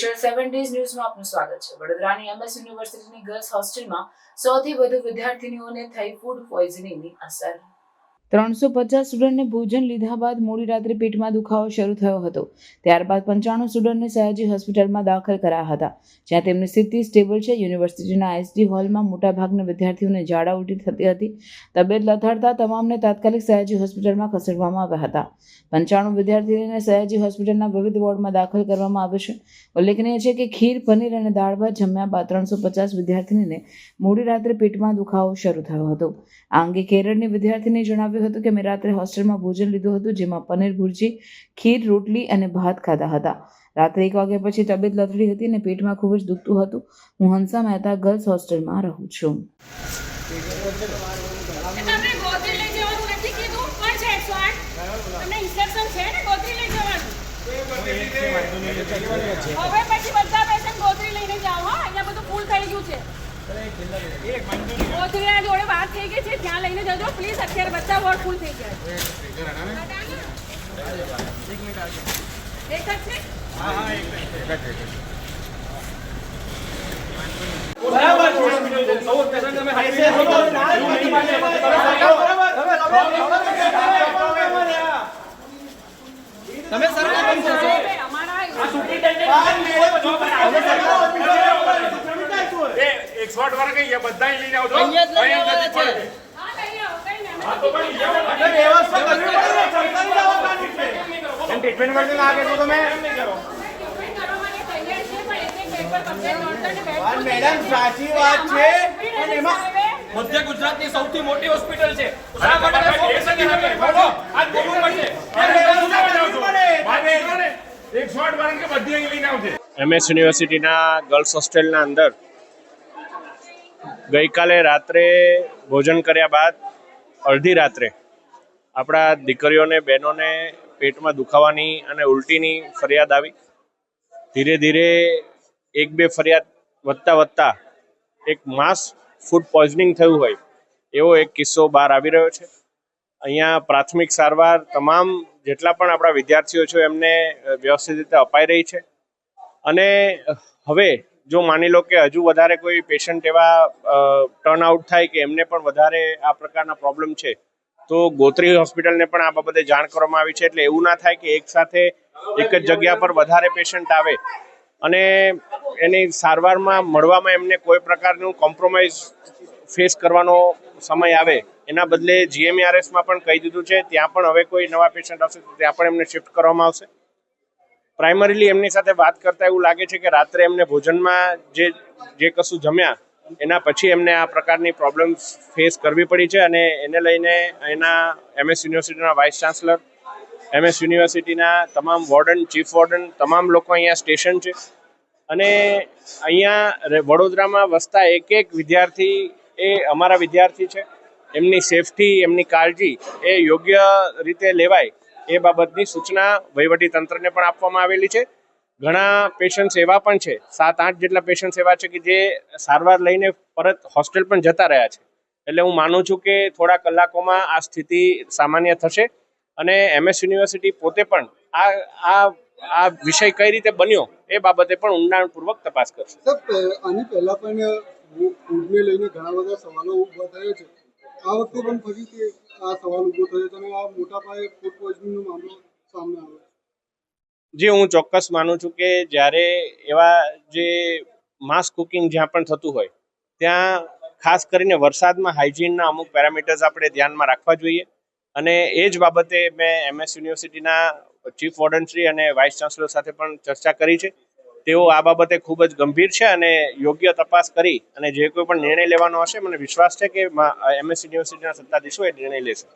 Special seven days ન્યૂઝમાં આપનું સ્વાગત છે. વડોદરાની એમએસ યુનિવર્સિટીની ગર્લ્સ હોસ્ટેલમાં સૌથી વધુ વિદ્યાર્થીનીઓને થઈ ફૂડ પોઈઝનિંગની અસર. ત્રણસો પચાસ સ્ટુડન્ટને ભોજન લીધા બાદ મોડી રાત્રે પેટમાં દુખાવો શરૂ થયો હતો. ત્યારબાદ પંચાણું સ્ટુડન્ટને સયાજી હોસ્પિટલમાં દાખલ કરાયા હતા. જ્યાં તેમની સ્થિતિ સ્ટેબલ છે. યુનિવર્સિટીના એસડી હોલમાં મોટાભાગના વિદ્યાર્થીઓને ઝાડા ઉલટી થતી હતી. તબિયત લથડતા તમામને તાત્કાલિક સયાજી હોસ્પિટલમાં ખસેડવામાં આવ્યા હતા. પંચાણું વિદ્યાર્થીઓને સયાજી હોસ્પિટલના વિવિધ વોર્ડમાં દાખલ કરવામાં આવ્યો છે. ઉલ્લેખનીય છે કે ખીર, પનીર અને દાળ ભાત જમ્યા બાદ ત્રણસો પચાસ વિદ્યાર્થીનીને મોડી રાત્રે પેટમાં દુખાવો શરૂ થયો હતો. આ અંગે કેરળની વિદ્યાર્થીને જણાવ્યું હતું કે મેં રાત્રે હોસ્ટેલમાં ભોજન લીધું હતું જેમાં પનીર ભુરજી ખીર રોટલી અને ભાત ખાધા હતા. રાત્રે એક વાગ્યા પછી તબિયત લથડી હતી અને પેટમાં ખૂબ જ દુખતું હતું. હું હંસા મહેતા ગર્લ્સ હોસ્ટેલમાં રહું છું. હવે પછી બધા પેશન્ટ ગોત્રી લઈને જાઓ હા. અહીંયા બધું ફૂલ થઈ ગયું છે. જોડે વાત થઈ ગઈ છે ત્યાં લઈને જજો. પ્લીઝ અત્યારે બધા વોર્ડ ફૂલ થઈ ગયા છે. એક જ છે? તમે સરકાર અમારા એક જ છે. સરકારી ને બેડ પણ મેડમ સાચી વાત છે. પણ એમાં હવે મધ્ય ગુજરાતની સૌથી મોટી હોસ્પિટલ છે. શોર્ટ બધી લઈને આવજે. એમએસ યુનિવર્સિટીના ગર્લ્સ હોસ્ટેલના અંદર ગઈકાલે રાત્રે ભોજન કર્યા બાદ અડધી રાત્રે આપણા દીકરીઓને, બહેનોને પેટમાં દુખાવાની અને ઉલટીની ફરિયાદ આવી. ધીરે ધીરે એક બે ફરિયાદ વધતા વધતા એક માસ ફૂડ પોઈઝનિંગ થયું હોય એવો એક કિસ્સો બહાર આવી રહ્યો છે. અહીંયા પ્રાથમિક સારવાર તમામ જેટલા પણ આપણા વિદ્યાર્થીઓ છે એમને વ્યવસ્થિત રીતે અપાઈ રહી છે. અને હવે જો માની લો કે હજુ વધારે કોઈ પેશન્ટ એવા ટર્ન આઉટ થાય કે એમને પણ વધારે આ પ્રકારના પ્રોબ્લેમ છે, તો ગોત્રી હોસ્પિટલને પણ આ બાબતે જાણ કરવામાં આવી છે. એટલે એવું ના થાય કે એક સાથે એક જ જગ્યા પર વધારે પેશન્ટ આવે. અને એની સારવારમાં મળવામાં એમને કોઈ પ્રકારનું કોમ્પ્રોમાઇઝ ફેસ કરવાનો સમય આવે. એના બદલે જીએમઆરએસમાં પણ કહી દીધું છે, ત્યાં પણ હવે કોઈ નવા પેશન્ટ આવશે, તો ત્યાં પણ એમને શિફ્ટ કરવામાં આવશે. પ્રાઇમરીલી એમની સાથે વાત કરતા એવું લાગે છે કે રાત્રે એમને ભોજનમાં જે જે કશું જમ્યા, એના પછી એમને આ પ્રકારની પ્રોબ્લેમ ફેસ કરવી પડી છે અને એને લઈને એના એમએસ યુનિવર્સિટીના વાઇસ ચાન્સલર એમએસ યુનિવર્સિટીના તમામ વોર્ડન ચીફ વોર્ડન તમામ લોકો અહીંયા સ્ટેશન છે. અને અહીંયા વડોદરામાં વસતા એક એક વિદ્યાર્થી એ અમારા વિદ્યાર્થી છે. એમની સેફટી એમની કાળજી એ યોગ્ય રીતે લેવાય. એ બાબતની સૂચના વહીવટી તંત્રને પણ આપવામાં આવેલી છે. ઘણા પેશન્ટ્સ એવા પણ છે, સાત આઠ જેટલા પેશન્ટ્સ એવા છે કે જે સારવાર લઈને પરત હોસ્ટેલ પણ જતા રહ્યા છે. એટલે હું માનું છું કે થોડા કલાકોમાં આ સ્થિતિ સામાન્ય થશે અને એમએસ યુનિવર્સિટી પોતે પણ આ આ આ વિષય કઈ રીતે બન્યો એ બાબતે પણ ઊંડાણપૂર્વક તપાસ કરશે. આની પહેલા પણ લઈને ઘણા બધા સવાલો ઊભા થયા છે. આ વખતે પણ ફરીથી આ સવાલ ઊભો થયો છે આ મોટા પાયે ફૂડ પોઈઝનિંગનો મામલો સામે આવ્યો જે, હું ચોક્કસ માનું છું કે જ્યારે એવા જે માસ કુકિંગ જ્યાં પણ થતું હોય, ત્યાં ખાસ કરીને વરસાદમાં હાઇજીનના અમુક પેરામીટર્સ આપણે ધ્યાનમાં રાખવા જોઈએ. અને એ જ બાબતે મેં એમએસ યુનિવર્સિટીના ચીફ વોર્ડનશ્રી અને વાઇસ ચાન્સલર સાથે પણ ચર્ચા કરી છે. તેઓ આ બાબતે ખૂબ જ ગંભીર છે અને યોગ્ય તપાસ કરી અને જે કોઈ પણ નિર્ણય લેવાનો હશે, મને વિશ્વાસ છે કે એમએસ યુનિવર્સિટીના સત્તાધીશો એ નિર્ણય લેશે.